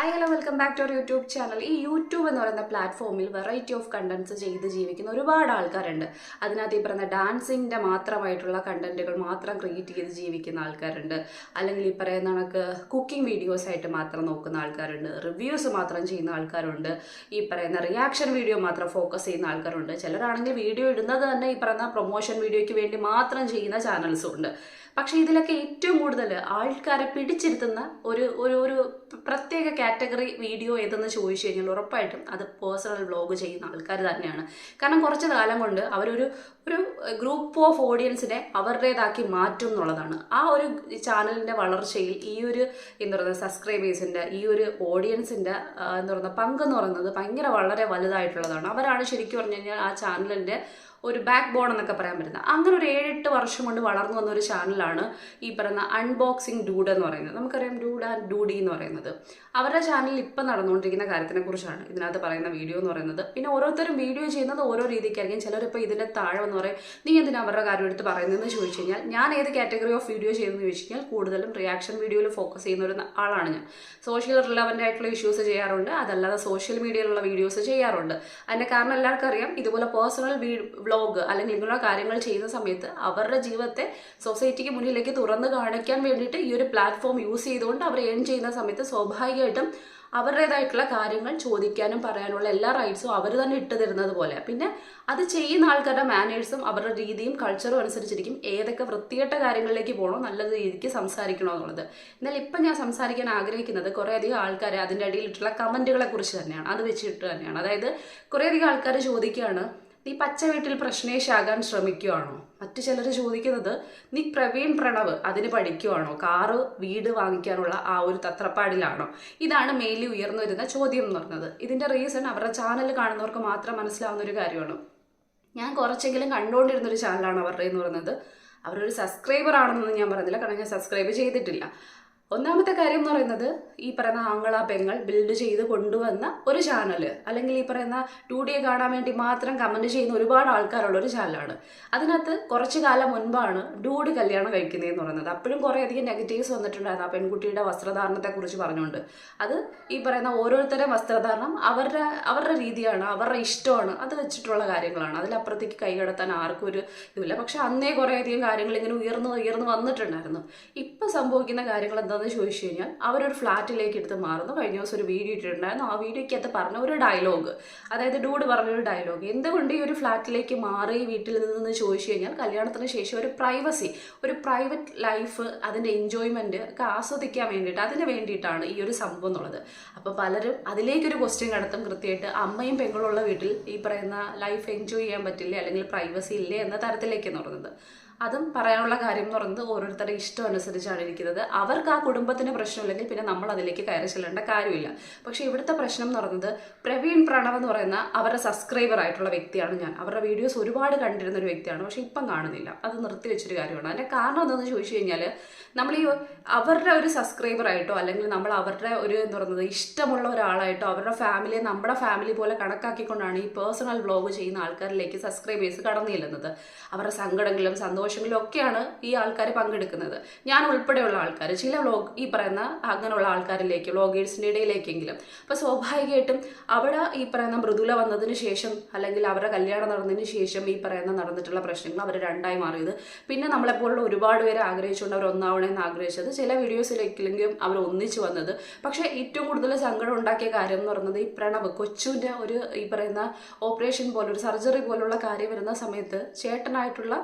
Hi hello welcome back to our YouTube channel ഈ YouTube എന്ന് പറയുന്ന പ്ലാറ്റ്ഫോമിൽ വെറൈറ്റി ഓഫ് കണ്ടന്റ്സ് ചെയ്ത് ജീവിക്കുന്ന ഒരുപാട് ആൾക്കാരുണ്ട്. അതിനകത്ത് ഈ പറയുന്ന ഡാൻസിന്റെ മാത്രമായിട്ടുള്ള കണ്ടന്റുകൾ മാത്രം ക്രിയേറ്റ് ചെയ്ത് ജീവിക്കുന്ന ആൾക്കാരുണ്ട്. അല്ലെങ്കിൽ ഈ പറയുന്ന കണക്ക് കുക്കിംഗ് വീഡിയോസ് ആയിട്ട് മാത്രം നോക്കുന്ന ആൾക്കാരുണ്ട്. റിവ്യൂസ് മാത്രം ചെയ്യുന്ന ആൾക്കാരുണ്ട്. ഈ പറയുന്ന റിയാക്ഷൻ വീഡിയോ മാത്രം ഫോക്കസ് ചെയ്യുന്ന ആൾക്കാരുണ്ട്. ചിലരാണെങ്കിൽ വീഡിയോ ഇടുന്നത് തന്നെ ഈ പറയുന്ന പ്രൊമോഷൻ വീഡിയോയ്ക്ക് വേണ്ടി മാത്രം ചെയ്യുന്ന ചാനൽസും ഉണ്ട്. പക്ഷേ ഇതിലൊക്കെ ഏറ്റവും കൂടുതൽ ആൾക്കാരെ പിടിച്ചിരുത്തുന്ന ഒരു ഒരു ഒരു പ്രത്യേക കാറ്റഗറി വീഡിയോ ഏതെന്ന് ചോദിച്ചു കഴിഞ്ഞാൽ ഉറപ്പായിട്ടും അത് പേഴ്സണൽ വ്ലോഗ് ചെയ്യുന്ന ആൾക്കാർ തന്നെയാണ്. കാരണം കുറച്ച് കാലം കൊണ്ട് അവരൊരു ഒരു ഗ്രൂപ്പ് ഓഫ് ഓഡിയൻസിനെ അവരുടേതാക്കി മാറ്റും എന്നുള്ളതാണ്. ആ ഒരു ചാനലിന്റെ വളർച്ചയിൽ ഈ ഒരു എന്താ പറയുക സബ്സ്ക്രൈബേഴ്സിന്റെ ഈ ഒരു ഓഡിയൻസിന്റെ എന്താ പറയുക പങ്കെന്ന് പറയുന്നത് ഭയങ്കര വളരെ വലുതായിട്ടുള്ളതാണ്. അവരാണ് ശരിക്കും പറഞ്ഞു കഴിഞ്ഞാൽ ആ ചാനലിന്റെ ഒരു ബാക്ക് ബോൺ എന്നൊക്കെ പറയാൻ പറ്റുന്നത്. അങ്ങനെ ഒരു ഏഴെട്ട് വർഷം കൊണ്ട് വളർന്നു വന്ന ഒരു ചാനലാണ് ഈ പറയുന്ന അൺബോക്സിങ് ഡൂഡ് എന്ന് പറയുന്നത്. നമുക്കറിയാം ഡൂഡ് ആൻഡ് ഡൂഡി എന്ന് പറയുന്നത്. അവരുടെ ചാനലിൽ ഇപ്പം നടന്നുകൊണ്ടിരിക്കുന്ന കാര്യത്തിനെ കുറിച്ചാണ് ഇതിനകത്ത് പറയുന്ന വീഡിയോ എന്ന് പറയുന്നത്. പിന്നെ ഓരോരുത്തരും വീഡിയോ ചെയ്യുന്നത് ഓരോ രീതിക്കായിരിക്കും. ചിലരിപ്പോൾ ഇതിന്റെ താഴെ എന്ന് പറയും നീ എന്തിനാ അവരുടെ കാര്യം എടുത്ത് പറയുന്നതെന്ന് ചോദിച്ചു കഴിഞ്ഞാൽ ഞാൻ ഏത് കാറ്റഗറി ഓഫ് വീഡിയോ ചെയ്യുന്നതെന്ന് ചോദിച്ചു കഴിഞ്ഞാൽ കൂടുതലും റിയാക്ഷൻ വീഡിയോയിൽ ഫോക്കസ് ചെയ്യുന്ന ഒരു ആളാണ് ഞാൻ. സോഷ്യൽ റിലവന്റ് ആയിട്ടുള്ള ഇഷ്യൂസ് ചെയ്യാറുണ്ട്. അതല്ലാതെ സോഷ്യൽ മീഡിയയിലുള്ള വീഡിയോസ് ചെയ്യാറുണ്ട്. അതിന്റെ കാരണം എല്ലാവർക്കും അറിയാം ഇതുപോലെ പേഴ്സണൽ വ്ലോഗ് അല്ലെങ്കിൽ ഇങ്ങനെയുള്ള കാര്യങ്ങൾ ചെയ്യുന്ന സമയത്ത് അവരുടെ ജീവിതത്തെ സൊസൈറ്റിക്ക് മുന്നിലേക്ക് തുറന്നു കാണിക്കാൻ വേണ്ടിയിട്ട് ഈ ഒരു പ്ലാറ്റ്ഫോം യൂസ് ചെയ്തുകൊണ്ട് അവർ ഏൺ ചെയ്യുന്ന സമയത്ത് സ്വാഭാവികമായിട്ടും അവരുടേതായിട്ടുള്ള കാര്യങ്ങൾ ചോദിക്കാനും പറയാനുള്ള എല്ലാ റൈറ്റ്സും അവർ തന്നെ ഇട്ട് തരുന്നത് പോലെ. പിന്നെ അത് ചെയ്യുന്ന ആൾക്കാരുടെ മാനേഴ്സും അവരുടെ രീതിയും കൾച്ചറും അനുസരിച്ചിരിക്കും ഏതൊക്കെ വൃത്തികെട്ട കാര്യങ്ങളിലേക്ക് പോകണോ നല്ല രീതിക്ക് സംസാരിക്കണോ എന്നുള്ളത്. എന്നാൽ ഇപ്പം ഞാൻ സംസാരിക്കാൻ ആഗ്രഹിക്കുന്നത് കുറേയധികം ആൾക്കാർ അതിന്റെ അടിയിലിട്ടുള്ള കമന്റുകളെ കുറിച്ച് തന്നെയാണ്. അത് വെച്ചിട്ട് തന്നെയാണ്. അതായത് കുറേയധികം ആൾക്കാർ ചോദിക്കുകയാണ് നീ പച്ച വീട്ടിൽ പ്രശ്നേഷാകാൻ ശ്രമിക്കുവാണോ? മറ്റു ചിലർ ചോദിക്കുന്നത് നീ പ്രവീൺ പ്രണവ് അതിന് പഠിക്കുവാണോ? കാറ് വീട് വാങ്ങിക്കാനുള്ള ആ ഒരു തത്രപ്പാടിലാണോ? ഇതാണ് മെയിലി ഉയർന്നു വരുന്ന ചോദ്യം എന്ന് പറഞ്ഞത്. ഇതിന്റെ റീസൺ അവരുടെ ചാനൽ കാണുന്നവർക്ക് മാത്രം മനസ്സിലാവുന്ന ഒരു കാര്യമാണ്. ഞാൻ കുറച്ചെങ്കിലും കണ്ടുകൊണ്ടിരുന്നൊരു ചാനലാണ് അവരുടെ എന്ന് പറയുന്നത്. അവരൊരു സബ്സ്ക്രൈബർ ആണെന്നൊന്നും ഞാൻ പറഞ്ഞില്ല. കാരണം ഞാൻ സബ്സ്ക്രൈബ് ചെയ്തിട്ടില്ല. ഒന്നാമത്തെ കാര്യം എന്ന് പറയുന്നത് ഈ പറയുന്ന ആംഗള പെങ്ങൾ ബിൽഡ് ചെയ്ത് കൊണ്ടുവന്ന ഒരു ചാനൽ അല്ലെങ്കിൽ ഈ പറയുന്ന ടു ഡി കാണാൻ വേണ്ടി മാത്രം കമന്റ് ചെയ്യുന്ന ഒരുപാട് ആൾക്കാരുള്ള ഒരു ചാനലാണ് അതിനകത്ത് കുറച്ച് കാലം മുൻപാണ് ഡൂഡ് കല്യാണം കഴിക്കുന്നതെന്ന് പറയുന്നത്. അപ്പോഴും കുറേ അധികം നെഗറ്റീവ്സ് വന്നിട്ടുണ്ടായിരുന്നു. ആ പെൺകുട്ടിയുടെ വസ്ത്രധാരണത്തെക്കുറിച്ച് പറഞ്ഞുകൊണ്ട്. അത് ഈ പറയുന്ന ഓരോരുത്തരും വസ്ത്രധാരണം അവരുടെ അവരുടെ രീതിയാണ് അവരുടെ ഇഷ്ടമാണ്. അത് വെച്ചിട്ടുള്ള കാര്യങ്ങളാണ്. അതിലപ്പുറത്തേക്ക് കൈകടത്താൻ ആർക്കും ഒരു ഇതുമില്ല. പക്ഷെ അന്നേ കുറേ അധികം കാര്യങ്ങൾ ഇങ്ങനെ ഉയർന്നു ഉയർന്നു വന്നിട്ടുണ്ടായിരുന്നു. ഇപ്പം സംഭവിക്കുന്ന കാര്യങ്ങൾ എന്താ എന്താണെന്ന് ചോദിച്ചു കഴിഞ്ഞാൽ അവരൊരു ഫ്ലാറ്റിലേക്ക് എടുത്ത് മാറുന്നു. കഴിഞ്ഞ ദിവസം ഒരു വീഡിയോ ഇട്ടിട്ടുണ്ടായിരുന്നു. ആ വീഡിയോയ്ക്കകത്ത് പറഞ്ഞ ഒരു ഡയലോഗ് അതായത് ഡൂഡ് പറഞ്ഞൊരു ഡയലോഗ് എന്തുകൊണ്ട് ഈ ഒരു ഫ്ലാറ്റിലേക്ക് മാറി വീട്ടിൽ നിന്ന് ചോദിച്ചു കഴിഞ്ഞാൽ കല്യാണത്തിന് ശേഷം ഒരു പ്രൈവസി ഒരു പ്രൈവറ്റ് ലൈഫ് അതിന്റെ എൻജോയ്മെന്റ് ഒക്കെ ആസ്വദിക്കാൻ വേണ്ടിയിട്ട് അതിന് വേണ്ടിയിട്ടാണ് ഈ ഒരു സംഭവം എന്നുള്ളത്. അപ്പോൾ പലരും അതിലേക്കൊരു ക്വസ്റ്റ്യൻ കടത്തും കൃത്യമായിട്ട് അമ്മയും പെങ്ങളുള്ള വീട്ടിൽ ഈ പറയുന്ന ലൈഫ് എൻജോയ് ചെയ്യാൻ പറ്റില്ലേ? അല്ലെങ്കിൽ പ്രൈവസി ഇല്ലേ എന്ന തരത്തിലേക്ക് എന്ന് പറയുന്നത് അതും പറയാനുള്ള കാര്യം എന്ന് പറയുന്നത് ഓരോരുത്തരുടെ ഇഷ്ടം അനുസരിച്ചാണ് ഇരിക്കുന്നത്. അവർക്ക് ആ കുടുംബത്തിന് പ്രശ്നമില്ലെങ്കിൽ പിന്നെ നമ്മൾ അതിലേക്ക് കയറി ചെല്ലേണ്ട കാര്യമില്ല. പക്ഷേ ഇവിടുത്തെ പ്രശ്നം എന്ന് പറയുന്നത് പ്രവീൺ പ്രണവ് എന്ന് പറയുന്ന അവരുടെ സബ്സ്ക്രൈബർ ആയിട്ടുള്ള വ്യക്തിയാണ് ഞാൻ. അവരുടെ വീഡിയോസ് ഒരുപാട് കണ്ടിരുന്ന ഒരു വ്യക്തിയാണ്. പക്ഷേ ഇപ്പം കാണുന്നില്ല. അത് നിർത്തി വെച്ചൊരു കാര്യമാണ്. അതിന്റെ കാരണം എന്താണെന്ന് ചോദിച്ചു കഴിഞ്ഞാൽ നമ്മൾ ഈ അവരുടെ ഒരു സബ്സ്ക്രൈബർ ആയിട്ടോ അല്ലെങ്കിൽ നമ്മൾ അവരുടെ ഒരു എന്ന് പറയുന്നത് ഇഷ്ടമുള്ള ഒരാളായിട്ടോ അവരുടെ ഫാമിലിയെ നമ്മുടെ ഫാമിലി പോലെ കണക്കാക്കിക്കൊണ്ടാണ് ഈ പേഴ്സണൽ വ്ലോഗ് ചെയ്യുന്ന ആൾക്കാരിലേക്ക് സബ്സ്ക്രൈബേഴ്സ് കടന്നു ചെല്ലുന്നത് അവരുടെ സങ്കടങ്ങളും സന്തോഷങ്ങളും ഒക്കെയാണ് ഈ ആൾക്കാർ പങ്കെടുക്കുന്നത്. ഞാൻ ഉൾപ്പെടെയുള്ള ആൾക്കാർ ചില വ്ലോഗ് ഈ പറയുന്ന അങ്ങനെയുള്ള ആൾക്കാരിലേക്ക് വ്ലോഗേഴ്സിന്റെ ഇടയിലേക്കെങ്കിലും. അപ്പോൾ സ്വാഭാവികമായിട്ടും അവിടെ ഈ പറയുന്ന മൃദുല വന്നതിന് ശേഷം അല്ലെങ്കിൽ അവരുടെ കല്യാണം നടന്നതിന് ശേഷം ഈ പറയുന്ന നടന്നിട്ടുള്ള പ്രശ്നങ്ങൾ അവർ രണ്ടായി മാറിയത്. പിന്നെ നമ്മളെപ്പോലുള്ള ഒരുപാട് പേര് ആഗ്രഹിച്ചുകൊണ്ട് അവർ ഒന്നാവണമെന്ന് ആഗ്രഹിച്ചത്. ചില വീഡിയോസിലേക്കെങ്കിലും അവർ ഒന്നിച്ചു വന്നത്. പക്ഷേ ഏറ്റവും കൂടുതൽ സങ്കടം ഉണ്ടാക്കിയ കാര്യം എന്ന് പറയുന്നത് ഈ പ്രണവ് കൊച്ചുവിന്റെ ഒരു ഈ പറയുന്ന ഓപ്പറേഷൻ പോലെ ഒരു സർജറി പോലുള്ള കാര്യം വരുന്ന സമയത്ത് ചേട്ടനായിട്ടുള്ള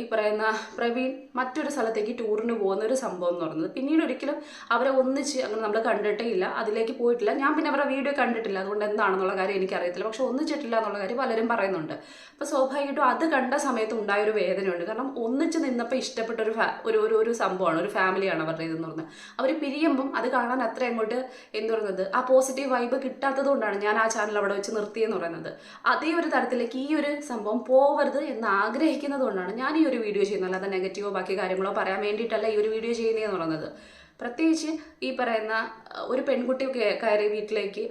ഈ പറയുന്ന പ്രവീൺ മറ്റൊരു സ്ഥലത്തേക്ക് ടൂറിന് പോകുന്ന ഒരു സംഭവം എന്ന് പറയുന്നത്. പിന്നീട് ഒരിക്കലും അവരെ ഒന്നിച്ച് അങ്ങനെ നമ്മൾ കണ്ടിട്ടേ ഇല്ല അതിലേക്ക് പോയിട്ടില്ല. ഞാൻ പിന്നെ അവരുടെ വീഡിയോ കണ്ടിട്ടില്ല. അതുകൊണ്ട് എന്താണെന്നുള്ള കാര്യം എനിക്കറിയത്തില്ല. പക്ഷെ ഒന്നിച്ചിട്ടില്ല എന്നുള്ള കാര്യം പലരും പറയുന്നുണ്ട്. അപ്പോൾ സ്വാഭാവികമായിട്ടും അത് കണ്ട സമയത്ത് ഉണ്ടായൊരു വേദനയുണ്ട്. കാരണം ഒന്നിച്ച് നിന്നപ്പോൾ ഇഷ്ടപ്പെട്ട ഒരു ഒരു ഒരു ഒരു സംഭവമാണ്. ഒരു ഫാമിലിയാണ് അവരുടെ ഇതെന്ന് പറഞ്ഞത് അവർ പിരിയുമ്പം അത് കാണാൻ അത്ര അങ്ങോട്ട് എന്ന് പറയുന്നത് ആ പോസിറ്റീവ് വൈബ് കിട്ടാത്തത് കൊണ്ടാണ് ഞാൻ ആ ചാനൽ അവിടെ വെച്ച് നിർത്തിയെന്ന് പറയുന്നത്. അതേ ഒരു തരത്തിലേക്ക് ഈ ഒരു സംഭവം പോവരുത് എന്ന് ആഗ്രഹിക്കുന്നത് കൊണ്ടാണ് ഞാൻ ഈ ഒരു വീഡിയോ ചെയ്യുന്നത് അല്ലാതെ നെഗറ്റീവോ ബാക്കി കാര്യങ്ങളോ പറയാൻ വേണ്ടിയിട്ടല്ല ഈ ഒരു വീഡിയോ ചെയ്യുന്നതെന്ന് പറയുന്നത് പ്രത്യേകിച്ച് ഈ പറയുന്ന ഒരു പെൺകുട്ടി കയറി വീട്ടിലേക്ക്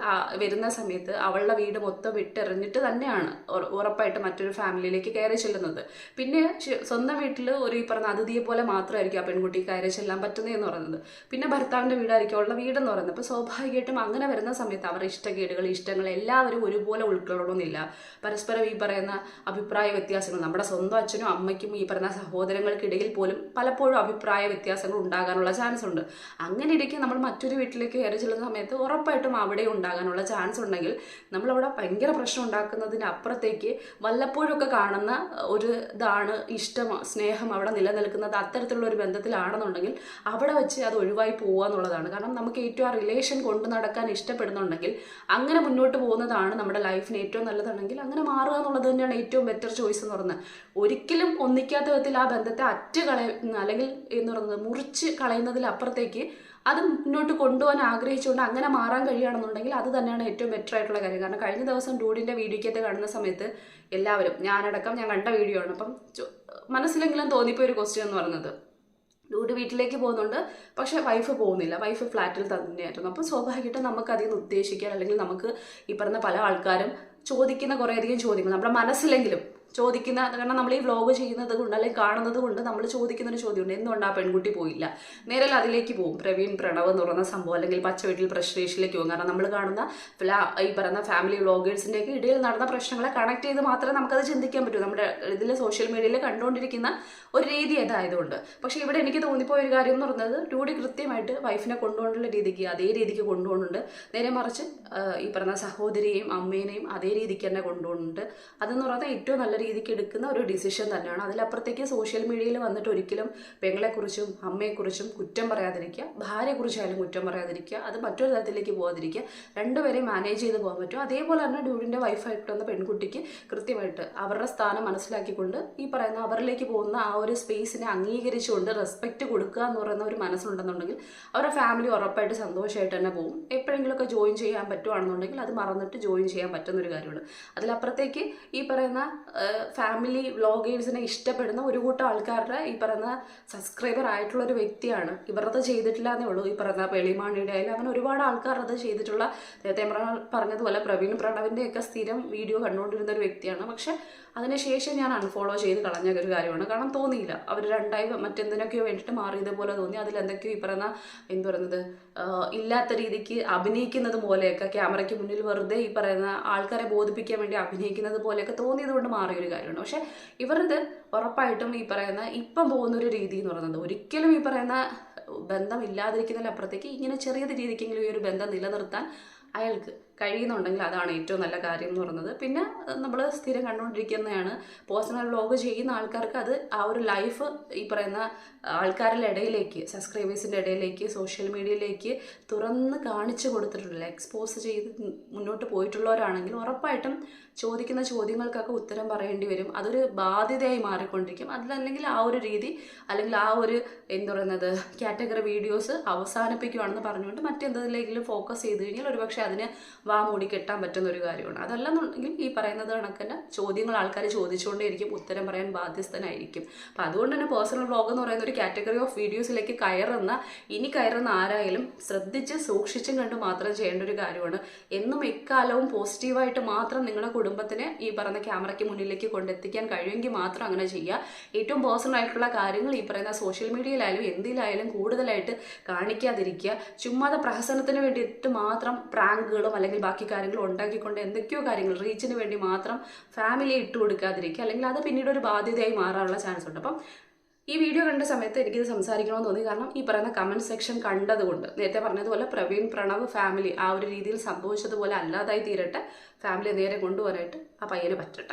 വരുന്ന സമയത്ത് അവളുടെ വീട് മൊത്തം വിട്ടെറിഞ്ഞിട്ട് തന്നെയാണ് ഉറപ്പായിട്ട് മറ്റൊരു ഫാമിലിയിലേക്ക് കയറി ചെല്ലുന്നത്. പിന്നെ സ്വന്തം വീട്ടിൽ ഒരു ഈ പറഞ്ഞ അതിഥിയെ പോലെ മാത്രമായിരിക്കും ആ പെൺകുട്ടി കയറി ചെല്ലാൻ പറ്റുന്നതെന്ന് പറയുന്നത്. പിന്നെ ഭർത്താവിന്റെ വീടായിരിക്കും അവളുടെ വീടെന്ന് പറയുന്നത്. അപ്പോൾ സ്വാഭാവികമായിട്ടും അങ്ങനെ വരുന്ന സമയത്ത് അവരുടെ ഇഷ്ടക്കേടുകൾ ഇഷ്ടങ്ങൾ എല്ലാവരും ഒരുപോലെ ഉൾക്കൊള്ളണമെന്നില്ല. പരസ്പരം ഈ പറയുന്ന അഭിപ്രായ വ്യത്യാസങ്ങൾ നമ്മുടെ സ്വന്തം അച്ഛനും അമ്മയ്ക്കും ഈ പറയുന്ന സഹോദരങ്ങൾക്കിടയിൽ പോലും പലപ്പോഴും അഭിപ്രായ വ്യത്യാസങ്ങൾ ഉണ്ടാകാനുള്ള ചാൻസ് ഉണ്ട് അങ്ങനെ ഇടയ്ക്ക് നമ്മൾ മറ്റൊരു വീട്ടിലേക്ക് കയറി ചെല്ലുന്ന സമയത്ത് ഉറപ്പായിട്ടും അവിടെ ഉണ്ടാകാനുള്ള ചാൻസ് ഉണ്ടെങ്കിൽ നമ്മളവിടെ ഭയങ്കര പ്രശ്നം ഉണ്ടാക്കുന്നതിന് അപ്പുറത്തേക്ക് വല്ലപ്പോഴൊക്കെ കാണുന്ന ഒരു ഇതാണ് ഇഷ്ടം സ്നേഹം അവിടെ നിലനിൽക്കുന്നത് അത്തരത്തിലുള്ള ഒരു ബന്ധത്തിലാണെന്നുണ്ടെങ്കിൽ അവിടെ വെച്ച് അത് ഒഴിവായി പോവുക എന്നുള്ളതാണ്. കാരണം നമുക്ക് ഏറ്റവും ആ റിലേഷൻ കൊണ്ടു നടക്കാൻ ഇഷ്ടപ്പെടുന്നുണ്ടെങ്കിൽ അങ്ങനെ മുന്നോട്ട് പോകുന്നതാണ് നമ്മുടെ ലൈഫിന് ഏറ്റവും നല്ലതാണെങ്കിൽ അങ്ങനെ മാറുക എന്നുള്ളത് തന്നെയാണ് ഏറ്റവും ബെറ്റർ ചോയ്സ് എന്ന് പറയുന്നത്. ഒരിക്കലും ഒന്നിക്കാത്ത വിധത്തിൽ ആ ബന്ധത്തെ അറ്റ് കളയുന്ന അല്ലെങ്കിൽ എന്ന് പറയുന്നത് മുറിച്ച് കളയുന്നതിലപ്പുറത്തേക്ക് അത് മുന്നോട്ട് കൊണ്ടുപോകാൻ ആഗ്രഹിച്ചുകൊണ്ട് അങ്ങനെ മാറാൻ കഴിയുകയാണെന്നുണ്ടെങ്കിൽ അത് തന്നെയാണ് ഏറ്റവും ബെറ്റർ ആയിട്ടുള്ള കാര്യം. കാരണം കഴിഞ്ഞ ദിവസം ഡൂഡിന്റെ വീഡിയോക്കകത്ത് കാണുന്ന സമയത്ത് എല്ലാവരും ഞാനടക്കം ഞാൻ കണ്ട വീഡിയോ ആണ്. അപ്പം മനസ്സിലെങ്കിലും തോന്നിപ്പോയ ഒരു ക്വസ്റ്റ്യൻ എന്ന് പറയുന്നത് ഡൂഡ് വീട്ടിലേക്ക് പോകുന്നുണ്ട് പക്ഷേ വൈഫ് പോകുന്നില്ല. വൈഫ് ഫ്ലാറ്റിൽ തന്നെയായിരുന്നു. അപ്പോൾ സ്വാഭാവികമായിട്ടും നമുക്ക് അതിൽ നിന്ന് ഉദ്ദേശിക്കാൻ അല്ലെങ്കിൽ നമുക്ക് ഈ പറഞ്ഞ പല ആൾക്കാരും ചോദിക്കുന്ന കുറേയധികം ചോദ്യങ്ങൾ നമ്മുടെ മനസ്സിലെങ്കിലും ചോദിക്കുന്ന കാരണം നമ്മൾ ഈ വ്ലോഗ് ചെയ്യുന്നത് കൊണ്ട് അല്ലെങ്കിൽ കാണുന്നത് കൊണ്ട് നമ്മൾ ചോദിക്കുന്ന ഒരു ചോദ്യമുണ്ട്. എന്തുകൊണ്ട് ആ പെൺകുട്ടി പോയില്ല? നേരെ അതിലേക്ക് പോകും. പ്രവീൺ പ്രണവ് എന്ന് പറയുന്ന സംഭവം അല്ലെങ്കിൽ പച്ച വീട്ടിൽ പ്രശ്നേഷിലേക്ക് പോകും. കാരണം നമ്മൾ കാണുന്ന ഈ പറയുന്ന ഫാമിലി വ്ളോഗേഴ്സിന്റെ ഒക്കെ ഇടയിൽ നടന്ന പ്രശ്നങ്ങളെ കണക്ട് ചെയ്ത് മാത്രമേ നമുക്കത് ചിന്തിക്കാൻ പറ്റൂ. നമ്മുടെ ഇതിൽ സോഷ്യൽ മീഡിയയിൽ കണ്ടുകൊണ്ടിരിക്കുന്ന ഒരു രീതി അതായതുകൊണ്ട്. പക്ഷേ ഇവിടെ എനിക്ക് തോന്നിപ്പോയ ഒരു കാര്യം എന്ന് പറയുന്നത് ടൂടി കൃത്യമായിട്ട് വൈഫിനെ കൊണ്ടുപോകുന്ന രീതിക്ക് അതേ രീതിക്ക് കൊണ്ടുപോകുന്നുണ്ട്. നേരെ മറിച്ച് ഈ പറഞ്ഞ സഹോദരിയെയും അമ്മേനെയും അതേ രീതിക്ക് തന്നെ കൊണ്ടുപോകുന്നുണ്ട്. അതെന്ന് പറയുന്നത് ഏറ്റവും നല്ല രീതിക്ക് എടുക്കുന്ന ഒരു ഡിസിഷൻ തന്നെയാണ്. അതിലപ്പുറത്തേക്ക് സോഷ്യൽ മീഡിയയിൽ വന്നിട്ട് ഒരിക്കലും പെങ്ങളെക്കുറിച്ചും അമ്മയെക്കുറിച്ചും കുറ്റം പറയാതിരിക്കുക. ഭാര്യയെക്കുറിച്ചായാലും കുറ്റം പറയാതിരിക്കുക. അത് മറ്റൊരു തരത്തിലേക്ക് പോകാതിരിക്കുക രണ്ടുപേരെയും മാനേജ് ചെയ്ത് പോകാൻ പറ്റും. അതേപോലെ തന്നെ ഡ്യൂഡിന്റെ വൈഫായിട്ട് വന്ന പെൺകുട്ടിക്ക് കൃത്യമായിട്ട് അവരുടെ സ്ഥാനം മനസ്സിലാക്കിക്കൊണ്ട് ഈ പറയുന്ന അവരിലേക്ക് പോകുന്ന ആ ഒരു സ്പേസിനെ അംഗീകരിച്ചുകൊണ്ട് റെസ്പെക്റ്റ് കൊടുക്കുക എന്ന് പറയുന്ന ഒരു മനസ്സുണ്ടെന്നുണ്ടെങ്കിൽ അവരുടെ ഫാമിലി ഉറപ്പായിട്ട് സന്തോഷമായിട്ട് തന്നെ പോകും. എപ്പോഴെങ്കിലുമൊക്കെ ജോയിൻ ചെയ്യാൻ പറ്റുവാണെന്നുണ്ടെങ്കിൽ അത് മറന്നിട്ട് ജോയിൻ ചെയ്യാൻ പറ്റുന്ന ഒരു കാര്യമാണ്. അതിലപ്പുറത്തേക്ക് ഈ പറയുന്ന ഫാമിലി വ്ളോഗേഴ്സിനെ ഇഷ്ടപ്പെടുന്ന ഒരു കൂട്ടം ആൾക്കാരുടെ ഈ പറയുന്ന സബ്സ്ക്രൈബർ ആയിട്ടുള്ള ഒരു വ്യക്തിയാണ്. ഇവരത് ചെയ്തിട്ടില്ല എന്നേ ഉള്ളൂ. ഈ പറയുന്ന വെളിമാണിയുടെ ആയാലും അങ്ങനെ ഒരുപാട് ആൾക്കാർ അത് ചെയ്തിട്ടുള്ള നേരത്തെ പറഞ്ഞ- പറഞ്ഞതുപോലെ പ്രവീൺ പ്രണവിന്റെയൊക്കെ സ്ഥിരം വീഡിയോ കണ്ടുകൊണ്ടിരുന്ന ഒരു വ്യക്തിയാണ്. പക്ഷെ അതിനുശേഷം ഞാൻ അൺഫോളോ ചെയ്ത് കളഞ്ഞ ഒരു കാര്യമാണ്. കാരണം തോന്നിയില്ല. അവർ രണ്ടായി മറ്റെന്തിനൊക്കെയോ വേണ്ടിയിട്ട് മാറിയത് പോലെ തോന്നി. അതിലെന്തൊക്കെയോ ഈ പറയുന്ന എന്ത് പറയുന്നത് ഇല്ലാത്ത രീതിക്ക് അഭിനയിക്കുന്നത് പോലെയൊക്കെ ക്യാമറയ്ക്ക് മുന്നിൽ വെറുതെ ഈ പറയുന്ന ആൾക്കാരെ ബോധിപ്പിക്കാൻ വേണ്ടി അഭിനയിക്കുന്നത് പോലെയൊക്കെ തോന്നിയത് കൊണ്ട് മാറിയ ഒരു കാര്യമാണ് പക്ഷെ ഇവരത് ഉറപ്പായിട്ടും ഈ പറയുന്ന ഇപ്പം പോകുന്ന ഒരു രീതി എന്ന് പറയുന്നത് ഒരിക്കലും ഈ പറയുന്ന ബന്ധം ഇല്ലാതിരിക്കുന്നതിലപ്പുറത്തേക്ക് ഇങ്ങനെ ചെറിയ രീതിക്കെങ്കിലും ഈ ഒരു ബന്ധം നിലനിർത്താൻ അയാൾക്ക് കഴിയുന്നുണ്ടെങ്കിൽ അതാണ് ഏറ്റവും നല്ല കാര്യം എന്ന് പറയുന്നത്. പിന്നെ നമ്മൾ സ്ഥിരം കണ്ടുകൊണ്ടിരിക്കുന്നതാണ് പേഴ്സണൽ വ്ലോഗ് ചെയ്യുന്ന ആൾക്കാർക്ക് അത് ആ ഒരു ലൈഫ് ഈ പറയുന്ന ആൾക്കാരുടെ ഇടയിലേക്ക് സബ്സ്ക്രൈബേഴ്സിന്റെ ഇടയിലേക്ക് സോഷ്യൽ മീഡിയയിലേക്ക് തുറന്ന് കാണിച്ചു കൊടുത്തിട്ടുള്ള എക്സ്പോസ് ചെയ്ത് മുന്നോട്ട് പോയിട്ടുള്ളവരാണെങ്കിൽ ഉറപ്പായിട്ടും ചോദിക്കുന്ന ചോദ്യങ്ങൾക്കൊക്കെ ഉത്തരം പറയേണ്ടി വരും. അതൊരു ബാധ്യതയായി മാറിക്കൊണ്ടിരിക്കും. അതിലല്ലെങ്കിൽ ആ ഒരു രീതി അല്ലെങ്കിൽ ആ ഒരു എന്താ പറയുന്നത് കാറ്റഗറി വീഡിയോസ് അവസാനിപ്പിക്കുകയാണെന്ന് പറഞ്ഞുകൊണ്ട് മറ്റെന്തെങ്കിലും ഫോക്കസ് ചെയ്ത് കഴിഞ്ഞാൽ ഒരുപക്ഷെ അതിന് വാ മൂടി കെട്ടാൻ പറ്റുന്ന ഒരു കാര്യമാണ്. അതല്ലെന്നുണ്ടെങ്കിൽ ഈ പറയുന്നത് കണക്കന്നെ ചോദ്യങ്ങൾ ആൾക്കാർ ചോദിച്ചുകൊണ്ടേയിരിക്കും ഉത്തരം പറയാൻ ബാധ്യസ്ഥനായിരിക്കും. അപ്പം അതുകൊണ്ട് തന്നെ പേഴ്സണൽ വ്ളോഗ് എന്ന് പറയുന്ന ഒരു കാറ്റഗറി ഓഫ് വീഡിയോസിലേക്ക് കയറുന്ന ഇനി കയറുന്ന ആരായാലും ശ്രദ്ധിച്ച് സൂക്ഷിച്ചും കണ്ട് മാത്രം ചെയ്യേണ്ട ഒരു കാര്യമാണ്. എന്നും എക്കാലവും പോസിറ്റീവായിട്ട് മാത്രം നിങ്ങളുടെ കുടുംബത്തിനെ ഈ പറയുന്ന ക്യാമറയ്ക്ക് മുന്നിലേക്ക് കൊണ്ടെത്തിക്കാൻ കഴിയുമെങ്കിൽ മാത്രം അങ്ങനെ ചെയ്യുക. ഏറ്റവും പേഴ്സണൽ ആയിട്ടുള്ള കാര്യങ്ങൾ ഈ പറയുന്ന സോഷ്യൽ മീഡിയയിലായാലും എന്തിലായാലും കൂടുതലായിട്ട് കാണിക്കാതിരിക്കുക. ചുമ്മാതെ പ്രഹസനത്തിന് വേണ്ടിയിട്ട് മാത്രം പ്രാങ്കുകളും അല്ലെങ്കിൽ ബാക്കി കാര്യങ്ങൾ ഉണ്ടാക്കിക്കൊണ്ട് എന്തൊക്കെയോ കാര്യങ്ങൾ റീച്ചിന് വേണ്ടി മാത്രം ഫാമിലി ഇട്ട് കൊടുക്കാതിരിക്കുക. അല്ലെങ്കിൽ അത് പിന്നീട് ഒരു ബാധ്യതയായി മാറാനുള്ള ചാൻസ് ഉണ്ട്. അപ്പം ഈ വീഡിയോ കണ്ട സമയത്ത് എനിക്കിത് സംസാരിക്കണമെന്ന് തോന്നി. കാരണം ഈ പറയുന്ന കമന്റ് സെക്ഷൻ കണ്ടതുകൊണ്ട് നേരത്തെ പറഞ്ഞതുപോലെ പ്രവീൺ പ്രണവ് ഫാമിലി ആ ഒരു രീതിയിൽ സംഭവിച്ചതുപോലെ അല്ലാതായി തീരട്ടെ. ഫാമിലി നേരെ കൊണ്ടുപോകാനായിട്ട് ആ പയ്യന് പറ്റട്ടെ.